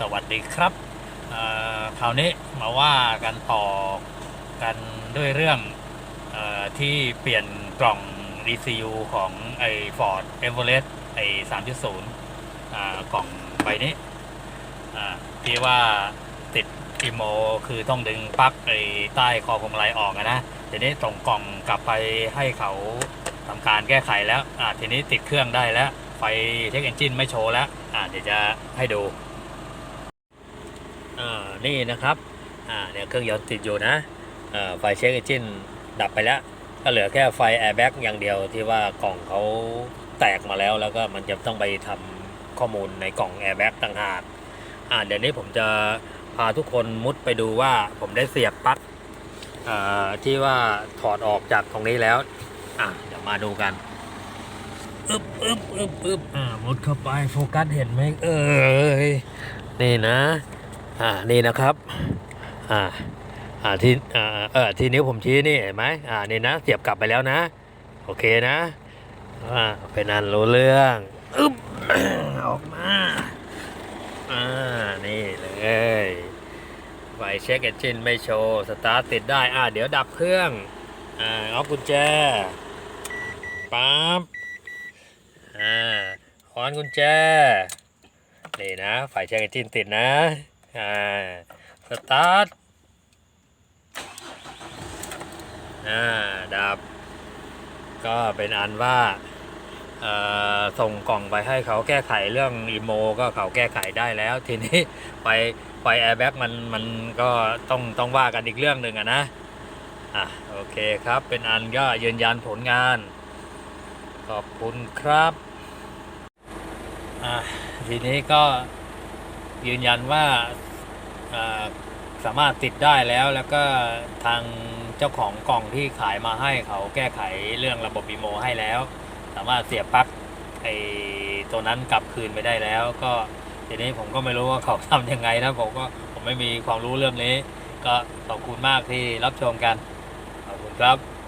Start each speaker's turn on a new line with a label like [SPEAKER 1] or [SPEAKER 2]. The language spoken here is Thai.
[SPEAKER 1] สวัสดีครับคราวนี้มาว่ากันต่อกันด้วยเรื่องอที่เปลี่ยนกล่อง ECU ของไอ้ Ford Everest ไอ้3.0อ่ากล่องใบนี้ที่ว่าติดอีโมคือต้องดึงปลั๊กไอ้ใต้คอพวงมาลัยออกอะนะ ทีนี้ส่งกล่องกลับไปให้เขาทำการแก้ไขแล้วทีนี้ติดเครื่องได้แล้วไฟเช็คเอนจินไม่โชว์แล้วเดี๋ยวจะให้ดู อ่านี่นะครับอ่าเนี่ยเครื่องยนต์ติดอยู่นะอ่าไฟเช็คเอจินดับไปแล้ว ก็เหลือแค่ไฟแอร์แบ็กอย่างเดียวที่ว่ากล่องเขาแตกมาแล้วแล้วก็มันจะต้องไปทำข้อมูลในกล่องแอร์แบ็กต่างหากอ่าเดี๋ยวนี้ผมจะพาทุกคนมุดไปดูว่าผมได้เสียบปลั๊กที่ว่าถอดออกจากตรงนี้แล้วอ่าเดี๋ยวมาดูกันอึบอึบอึบอึบอ่ามุดเข้าไปโฟกัสเห็นไหมเอ้ยนี่นะ อ่านี่นะครับอ่าอ่าที่อ่าเออที่นิ้วผมชี้นี่เห็นไหมอ่านี่นะเสียบกลับไปแล้วนะ โอเคนะอ่าเป็นอันรู้เรื่องอึบออกมาอ่านี่เลยไฟเช็คเอนจินไม่โชว์สตาร์ทติดได้อ่าเดี๋ยวดับเครื่องอ่าเอากุญแจปั๊บอ่าคอนกุญแจนี่นะไฟแช็กเอนจินติดนะ อ่าสตาร์ทอ่าดับ ก็เป็นอันว่าส่งกล่องไปให้เขาแก้ไขเรื่องอีโม ก็เขาแก้ไขได้แล้ว ทีนี้ไฟไฟแอร์แบ็กมันมันก็ต้องต้องว่ากันอีกเรื่องหนึ่งอะนะอะโอเคครับเป็นอันก็ยืนยันผลงาน ขอบคุณครับอ่าทีนี้ก็ ยืนยันว่าสามารถติดได้แล้วแล้วก็ทางเจ้าของกล่องที่ขายมาให้เขาแก้ไขเรื่องระบบอีโมให้แล้ว สามารถเสียบปลั๊กไอ้ตัวนั้นกลับคืนไปได้แล้ว ก็ทีนี้ผมก็ไม่รู้ว่าเขาทำยังไงนะผมก็ผมไม่มีความรู้เรื่องนี้ ก็ขอบคุณมากที่รับชมกันขอบคุณครับ